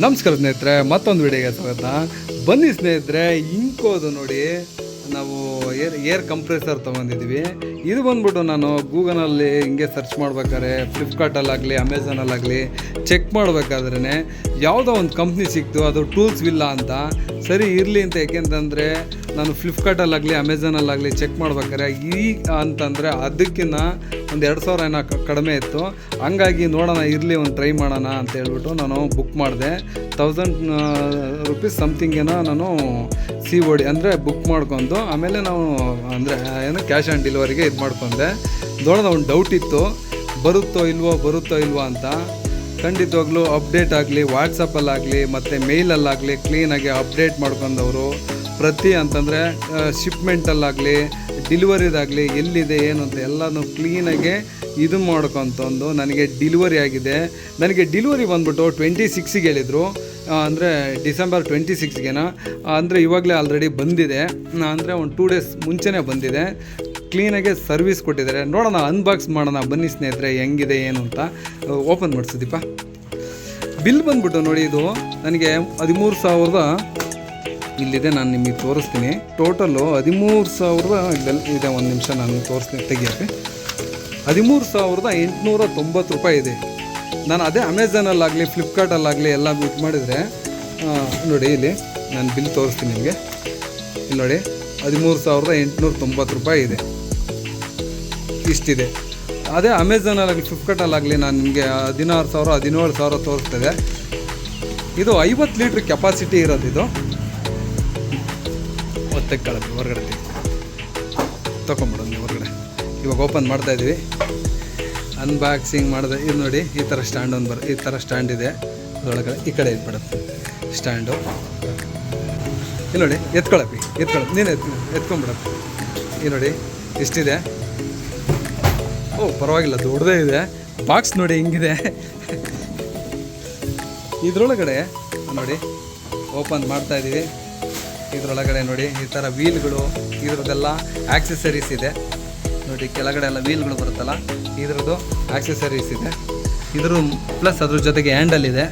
ನಮಸ್ಕಾರ ಸ್ನೇಹಿತರೆ ಮತ್ತೊಂದು ವಿಡಿಯೋಗೆ ಸ್ವಾಗತ. ಬನ್ನಿ ಸ್ನೇಹಿತರೆ ಇಂಕೋದು ನೋಡಿ. ನಾವು ಏರ್ ಏರ್ ಕಂಪ್ರೆಸರ್ ತೊಗೊಂಡಿದ್ವಿ ಇದು ಬಂದ್ಬಿಟ್ಟು ನಾನು ಗೂಗಲಲ್ಲಿ ಹಿಂಗೆ ಸರ್ಚ್ ಮಾಡ್ಬೇಕಾದ್ರೆ ಫ್ಲಿಪ್ಕಾರ್ಟಲ್ಲಾಗಲಿ ಅಮೆಝಾನಲ್ಲಾಗಲಿ ಚೆಕ್ ಮಾಡಬೇಕಾದ್ರೇ ಯಾವುದೋ ಒಂದು ಕಂಪ್ನಿ ಸಿಕ್ತು, ಅದು ಟೂಲ್ಸ್ ಇಲ್ಲ ಅಂತ. ಸರಿ, ಇರಲಿ ಅಂತ ಯಾಕೆಂತಂದರೆ ನಾನು ಫ್ಲಿಪ್ಕಾರ್ಟಲ್ಲಾಗಲಿ ಅಮೆಝಾನಲ್ಲಾಗಲಿ ಚೆಕ್ ಮಾಡ್ಬೇಕಾದ್ರೆ ಈ ಅಂತಂದರೆ ಅದಕ್ಕಿಂತ ಒಂದು ಎರಡು ಸಾವಿರ ಏನೋ ಕಡಿಮೆ ಇತ್ತು. ಹಂಗಾಗಿ ನೋಡೋಣ, ಇರಲಿ ಒಂದು ಟ್ರೈ ಮಾಡೋಣ ಅಂತ ಹೇಳ್ಬಿಟ್ಟು ನಾನು ಬುಕ್ ಮಾಡಿದೆ. ತೌಸಂಡ್ ರುಪೀಸ್ ಸಮಥಿಂಗ್ ಏನೋ ನಾನು ಸಿ ಓಡಿ ಅಂದರೆ ಬುಕ್ ಮಾಡ್ಕೊಂಡು ಆಮೇಲೆ ನಾವು ಅಂದರೆ, ಏನು ಕ್ಯಾಶ್ ಆನ್ ಡೆಲಿವರಿಗೆ ಇದು ಮಾಡ್ಕೊಂಡೆ. ನೋಡೋಣ, ಒಂದು ಡೌಟ್ ಇತ್ತು. ಬರುತ್ತೋ ಇಲ್ವೋ ಬರುತ್ತೋ ಇಲ್ವೋ ಅಂತ. ಖಂಡಿತವಾಗ್ಲೂ ಅಪ್ಡೇಟ್ ಆಗಲಿ ವಾಟ್ಸಪ್ಪಲ್ಲಾಗಲಿ ಮತ್ತು ಮೇಲಲ್ಲಾಗಲಿ ಕ್ಲೀನಾಗಿ ಅಪ್ಡೇಟ್ ಮಾಡ್ಕೊಂಡವರು. ಪ್ರತಿ ಅಂತಂದರೆ ಶಿಪ್ಮೆಂಟಲ್ಲಾಗಲಿ ಡಿಲಿವರಿದಾಗಲಿ ಎಲ್ಲಿದೆ, ಏನು ಅಂತ ಎಲ್ಲನೂ ಕ್ಲೀನಾಗಿ ಇದು ಮಾಡ್ಕೊಂತಂದು ನನಗೆ ಡಿಲಿವರಿ ಆಗಿದೆ. ನನಗೆ ಡಿಲಿವರಿ ಬಂದ್ಬಿಟ್ಟು ಟ್ವೆಂಟಿ ಸಿಕ್ಸಿಗೆ ಹೇಳಿದರು. ಅಂದರೆ ಡಿಸೆಂಬರ್ ಟ್ವೆಂಟಿ ಸಿಕ್ಸ್ಗೇನ? ಅಂದರೆ ಇವಾಗಲೇ ಆಲ್ರೆಡಿ ಬಂದಿದೆ. ಅಂದರೆ ಒಂದು ಟೂ ಡೇಸ್ ಮುಂಚೆನೇ ಬಂದಿದೆ. ಕ್ಲೀನಾಗೆ ಸರ್ವಿಸ್ ಕೊಟ್ಟಿದ್ದಾರೆ. ನೋಡೋಣ ಅನ್ಬಾಕ್ಸ್ ಮಾಡೋಣ ಬನ್ನಿ ಸ್ನೇಹಿತರೆ, ಹೆಂಗಿದೆ, ಏನು ಅಂತ. ಓಪನ್ ಮಾಡಿಸಿದೀಪ ಬಿಲ್ ಬಂದ್ಬಿಟ್ಟು ನೋಡಿ ಇದು. ನನಗೆ ಹದಿಮೂರು ಸಾವಿರದ ಇಲ್ಲಿದೆ, ನಾನು ನಿಮಗೆ ತೋರಿಸ್ತೀನಿ. ಟೋಟಲ್ಲು ಹದಿಮೂರು ಸಾವಿರದ ಇಲ್ಲೆಲ್ಲ ಇದೆ, ಒಂದು ನಿಮಿಷ ನಾನು ತೋರಿಸ್ತೀನಿ, ತೆಗಿಯೋಕ್ಕೆ. ಹದಿಮೂರು ಸಾವಿರದ ಎಂಟುನೂರ ತೊಂಬತ್ತು ರೂಪಾಯಿ ಇದೆ. ನಾನು ಅದೇ ಅಮೆಝಾನಲ್ಲಾಗಲಿ ಫ್ಲಿಪ್ಕಾರ್ಟಲ್ಲಾಗಲಿ ಎಲ್ಲ ಬುಕ್ ಮಾಡಿದರೆ ನೋಡಿ ಇಲ್ಲಿ ನಾನು ಬಿಲ್ ತೋರಿಸ್ತೀನಿ ನಿಮಗೆ. ಇಲ್ಲಿ ನೋಡಿ, ಹದಿಮೂರು ಸಾವಿರದ ಎಂಟುನೂರ ತೊಂಬತ್ತು ರೂಪಾಯಿ ಇದೆ. ಇಷ್ಟಿದೆ. ಅದೇ ಅಮೆಝಾನಲ್ಲಾಗಲಿ ಫ್ಲಿಪ್ಕಾರ್ಟಲ್ಲಾಗಲಿ ನಾನು ನಿಮಗೆ ಹದಿನಾರು ಸಾವಿರ, ಹದಿನೇಳು ಸಾವಿರ ತೋರಿಸ್ತದೆ ಇದು ಐವತ್ತು ಲೀಟ್ರ್ ಕೆಪಾಸಿಟಿ ಇರೋದು ಇದು. ತೆಗ್ಕೊಳ್ಳೋದು ಹೊರಗಡೆ ತಗೊಂಬಿಡೋದು ಹೊರಗಡೆ. ಇವಾಗ ಓಪನ್ ಮಾಡ್ತಾ ಇದ್ದೀವಿ ಅನ್ಬಾಕ್ಸಿಂಗ್ ಮಾಡಿದೆ. ಇದು ನೋಡಿ, ಈ ಥರ ಸ್ಟ್ಯಾಂಡ್ ಒಂದು ಬರ್ ಈ ಥರ ಸ್ಟ್ಯಾಂಡ್ ಇದೆ. ಅದರೊಳಗಡೆ ಈ ಕಡೆ ಇದ್ಬಿಡುತ್ತೆ ಸ್ಟ್ಯಾಂಡು ಇಲ್ಲಿ ನೋಡಿ ಎತ್ಕೊಳಪ್ಪಿ ಎತ್ಕೊಳ್ಳಿ ನೀನು ಎತ್ ಎತ್ಕೊಂಬಿಡಪ್ಪ ಈ ನೋಡಿ, ಇಷ್ಟಿದೆ. ಓ, ಪರವಾಗಿಲ್ಲ, ದೊಡ್ಡದೇ ಇದೆ. ಬಾಕ್ಸ್ ನೋಡಿ ಹಿಂಗಿದೆ. ಇದರೊಳಗಡೆ ನೋಡಿ ಓಪನ್ ಮಾಡ್ತಾ ಇದ್ದೀವಿ ಇದರೊಳಗಡೆ ನೋಡಿ, ಈ ಥರ ವೀಲ್ಗಳು ಇದ್ರದ್ದೆಲ್ಲ ಆ್ಯಕ್ಸೆಸರೀಸ್ ಇದೆ. ನೋಡಿ, ಕೆಳಗಡೆ ಎಲ್ಲ ವೀಲ್ಗಳು ಬರುತ್ತಲ್ಲ, ಇದ್ರದ್ದು ಆಕ್ಸೆಸರೀಸ್ ಇದೆ. ಇದ್ರ ಪ್ಲಸ್ ಅದ್ರ ಜೊತೆಗೆ ಹ್ಯಾಂಡಲ್ ಇದೆ.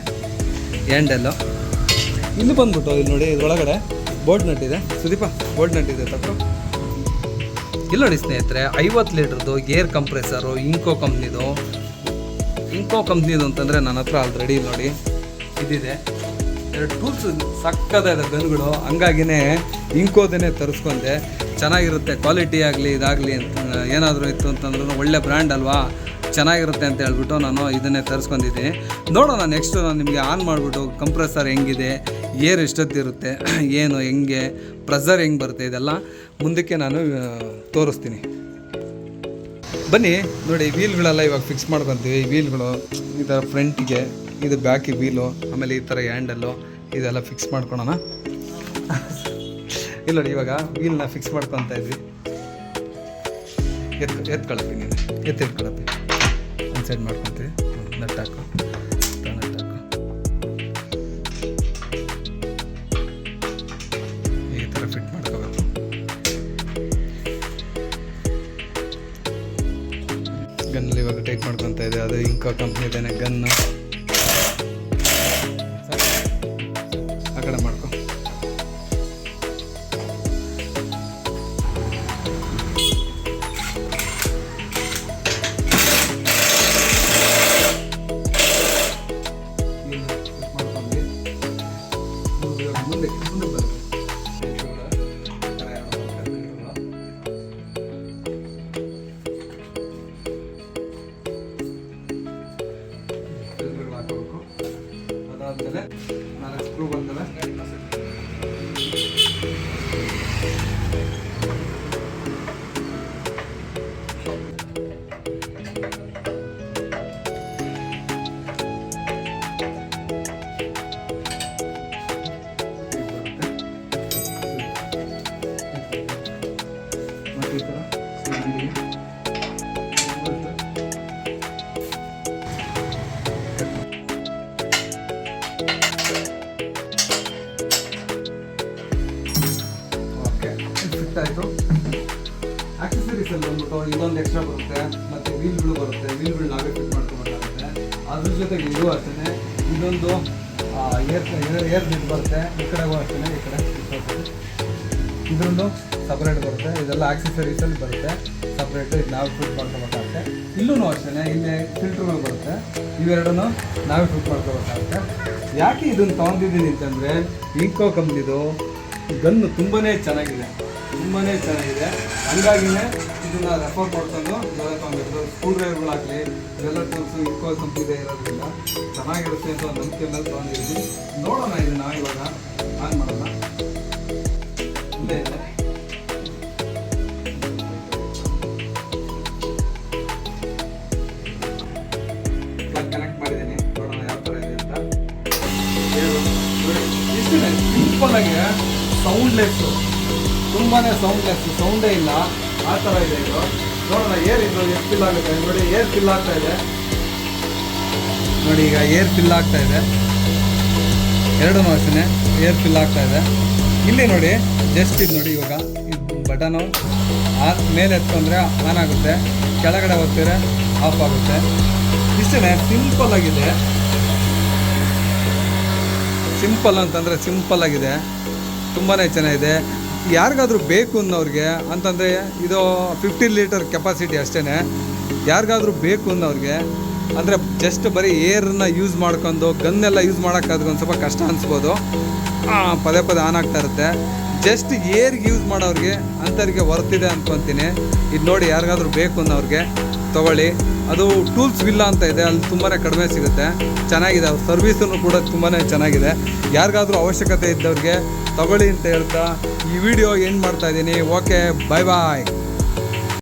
ಹ್ಯಾಂಡಲ್ಲು ಇಲ್ಲಿ ಬಂದ್ಬಿಟ್ಟು ಇಲ್ಲಿ ನೋಡಿ, ಇದ್ರೊಳಗಡೆ ಬೋರ್ಡ್ ನಟ್ ಇದೆ. ಸುದೀಪ ಬೋರ್ಡ್ ನಟ್ ಇದೆ ತಪ್ಪು ಇಲ್ಲ ನೋಡಿ ಸ್ನೇಹಿತರೆ, ಐವತ್ತು ಲೀಟ್ರದ್ದು ಗೇರ್ ಕಂಪ್ರೆಸರು ಇಂಕೋ ಕಂಪ್ನಿದು ಇಂಕೋ ಕಂಪ್ನಿದು ಅಂತಂದರೆ ನನ್ನ ಹತ್ರ ಆಲ್ರೆಡಿ ನೋಡಿ ಇದಿದೆ. ಎರಡು ಟೂಲ್ಸ್ ಸಕ್ಕದಾದ ಗನ್ಗಳು. ಹಂಗಾಗಿನೇ ಇಂಕೋದನ್ನೇ ತರಿಸ್ಕೊಂಡೆ. ಚೆನ್ನಾಗಿರುತ್ತೆ ಕ್ವಾಲಿಟಿ ಆಗಲಿ, ಇದಾಗಲಿ ಅಂತ, ಏನಾದರೂ ಇತ್ತು ಅಂತಂದ್ರೂ ಒಳ್ಳೆ ಬ್ರ್ಯಾಂಡ್ ಅಲ್ವಾ? ಚೆನ್ನಾಗಿರುತ್ತೆ ಅಂತ ಹೇಳ್ಬಿಟ್ಟು ನಾನು ಇದನ್ನೇ ತರಿಸ್ಕೊಂಡಿದ್ದೀನಿ. ನೋಡೋಣ ನೆಕ್ಸ್ಟು ನಾನು ನಿಮಗೆ ಆನ್ ಮಾಡಿಬಿಟ್ಟು ಕಂಪ್ರೆಸರ್ ಹೆಂಗಿದೆ ಏರ್ ಎಷ್ಟೊತ್ತಿರುತ್ತೆ ಏನು ಹೆಂಗೆ ಪ್ರೆಸರ್ ಹೆಂಗೆ ಬರುತ್ತೆ ಇದೆಲ್ಲ ಮುಂದಕ್ಕೆ ನಾನು ತೋರಿಸ್ತೀನಿ. ಬನ್ನಿ, ನೋಡಿ ವೀಲ್ಗಳೆಲ್ಲ ಇವಾಗ ಫಿಕ್ಸ್ ಮಾಡ್ಕೊತೀವಿ. ಈ ವೀಲ್ಗಳು ಈ ಥರ ಫ್ರಂಟಿಗೆ ಇದು ಬ್ಯಾಕಿ ವೀಲು ಆಮೇಲೆ ಈ ಥರ ಹ್ಯಾಂಡಲ್ಲು ಇದೆಲ್ಲ ಫಿಕ್ಸ್ ಮಾಡ್ಕೊಳೋಣ. ಇಲ್ಲ ನೋಡಿ, ಇವಾಗ ವೀಲ್ನ ಫಿಕ್ಸ್ ಮಾಡ್ಕೊತಾ ಇದ್ವಿ. ಎತ್ ಎತ್ಕೊಳಪ್ಪಿ ನೀನು. ಎತ್ತು ಎತ್ಕೊಳಪ್ಪಿ ಒಂದು ಸೈಡ್ ಮಾಡ್ಕೊತೀವಿ. ನಟ್ ಹಾಕು. ನಟ್ ಹಾಕು. ಈ ಥರ ಫಿಟ್ ಮಾಡ್ಕೋಬೇಕು. ಗನ್ನಲ್ಲಿ ಇವಾಗ ಟೈಟ್ ಮಾಡ್ಕೊತಾ ಇದೆ ಅದು ಇಂಕೋ ಇದ್ದಾನೆ ಗನ್ನು. ಆಯಿತು. ಆಕ್ಸೆಸರೀಸ್ ಬಂದ್ಬಿಟ್ಟು ಇದೊಂದು ಎಕ್ಸ್ಟ್ರಾ ಬರುತ್ತೆ. ಮತ್ತು ವೀಲ್ಗಳು ಬರುತ್ತೆ. ವೀಲ್ಗಳು ನಾವೇ ಫಿಟ್ ಮಾಡ್ಕೊಬೇಕಾಗುತ್ತೆ. ಅದ್ರ ಜೊತೆಗೆ ಇದು ಅಷ್ಟೇ ಇದೊಂದು ಏರ್ ಏರ್ ಬಿಟ್ ಬರುತ್ತೆ. ಈ ಕಡೆಗೂ ಅಷ್ಟೇ ಈ ಕಡೆ. ಇದ್ರದ್ದು ಸಪ್ರೇಟ್ ಬರುತ್ತೆ. ಇದೆಲ್ಲ ಆಕ್ಸೆಸರೀಸಲ್ಲಿ ಬರುತ್ತೆ. ಸಪ್ರೇಟು ಇದು ನಾವು ಫಿಟ್ ಮಾಡ್ಕೋಬೇಕಾಗುತ್ತೆ. ಇಲ್ಲೂ ಅಷ್ಟೇ ಇಲ್ಲಿ ಫಿಲ್ಟ್ರ್ಗಳು ಬರುತ್ತೆ. ಇವೆರಡೂ ನಾವೇ ಫಿಟ್ ಮಾಡ್ಕೋಬೇಕಾಗುತ್ತೆ. ಯಾಕೆ ಇದನ್ನು ತೊಗೊಂಡಿದ್ದೀನಿ ಅಂತಂದರೆ ಇಂಕೋ ಕಂಪ್ನಿದು ಗನ್ನು ತುಂಬಾ ಚೆನ್ನಾಗಿದೆ. ತುಂಬಾ ಚೆನ್ನಾಗಿದೆ. ಹಂಗಾಗಿನೇ ಇದನ್ನ ರೆಫರ್ ಮಾಡ್ಕೊಂಡು ಇವೆಲ್ಲ ತೊಗೊಂಡಿದ್ದು. ಸ್ಕ್ರೂ ಡ್ರೈವರ್ಗಳಾಗಲಿ ಇವೆಲ್ಲ ಟೂಲ್ಸು ಇಂಕೋ ಕಂಪ್ನಿದೆ ಇರೋದ್ರಿಂದ ಚೆನ್ನಾಗಿರುತ್ತೆ ಅಂತ ಒಂದು ನಂಬಿಕೆ ಮೇಲೆ ತೊಗೊಂಡಿದ್ದೀನಿ. ನೋಡೋಣ ಇದನ್ನು ಇವಾಗ ಆನ್ ಮಾಡೋಣ. ಇದೆ. ಸಿಂಪಲ್ ಸೌಂಡ್ಲೆಸ್ ತುಂಬಾ ಸೌಂಡ್ಲೆಸ್ ಸೌಂಡೇ ಇಲ್ಲ. ಆ ಥರ ಇದೆ ಇದು. ನೋಡೋಣ ಏರ್ ಇದು ಏರ್ ಫಿಲ್ ಆಗುತ್ತೆ? ನೋಡಿ ಏರ್ ಫಿಲ್ ಆಗ್ತಾ ಇದೆ. ನೋಡಿ, ಈಗ ಏರ್ ಫಿಲ್ ಆಗ್ತಾ ಇದೆ. ಎರಡು ಅಷ್ಟೇ ಏರ್ ಫಿಲ್ ಆಗ್ತಾ ಇದೆ. ಇಲ್ಲಿ ನೋಡಿ ಜಸ್ಟ್ ಇದು ನೋಡಿ ಇವಾಗ. ಬಟನು ಆ ಮೇಲೆ ಎತ್ಕೊಂಡ್ರೆ ಆನ್ ಆಗುತ್ತೆ. ಕೆಳಗಡೆ ಹೋಗ್ತಿದ್ರೆ ಆಫ್ ಆಗುತ್ತೆ. ಇಷ್ಟೇ ಸಿಂಪಲ್ ಆಗಿದೆ. ಸಿಂಪಲ್ ಅಂತಂದರೆ ಸಿಂಪಲ್ ಆಗಿದೆ. ತುಂಬಾ ಚೆನ್ನಾಗಿದೆ. ಯಾರಿಗಾದರೂ ಬೇಕು ಅನ್ನೋರಿಗೆ, ಅಂತಂದರೆ ಇದು ಫಿಫ್ಟಿ ಲೀಟರ್ ಕೆಪಾಸಿಟಿ ಅಷ್ಟೇ ಯಾರಿಗಾದರೂ ಬೇಕು ಅನ್ನೋರಿಗೆ, ಅಂದರೆ ಜಸ್ಟ್ ಬರೀ ಏರನ್ನ ಯೂಸ್ ಮಾಡ್ಕೊಂಡು ಗನ್ನೆಲ್ಲ ಯೂಸ್ ಮಾಡೋಕ್ಕಾದ್ರೆ ಒಂದು ಸ್ವಲ್ಪ ಕಷ್ಟ ಅನಿಸ್ಬೋದು. ಪದೇ ಪದೇ ಆನ್ ಆಗ್ತಾ ಇರುತ್ತೆ. ಜಸ್ಟ್ ಏರ್ಗೆ ಯೂಸ್ ಮಾಡೋರಿಗೆ ಅಂಥವ್ರಿಗೆ ವರ್ತಿದೆ ಅಂದ್ಕೊತೀನಿ ಇದು ನೋಡಿ ಯಾರಿಗಾದ್ರೂ ಬೇಕು ಅನ್ನೋರಿಗೆ, ತೊಗೊಳ್ಳಿ. ಅದು ಟೂಲ್ಸ್ ವಿಲ್ಲ ಅಂತ ಇದೆ, ಅಲ್ಲಿ ತುಂಬಾ ಕಡಿಮೆ ಸಿಗುತ್ತೆ. ಚೆನ್ನಾಗಿದೆ ಅವ್ರ ಸರ್ವಿಸನ್ನು ಕೂಡ ತುಂಬಾ ಚೆನ್ನಾಗಿದೆ. ಯಾರಿಗಾದರೂ ಅವಶ್ಯಕತೆ ಇದ್ದವ್ರಿಗೆ ತಗೊಳ್ಳಿ ಅಂತ ಹೇಳ್ತಾ ಈ ವಿಡಿಯೋ ಏನು ಮಾಡ್ತಾ ಇದ್ದೀನಿ. ಓಕೆ ಬಾಯ್ ಬಾಯ್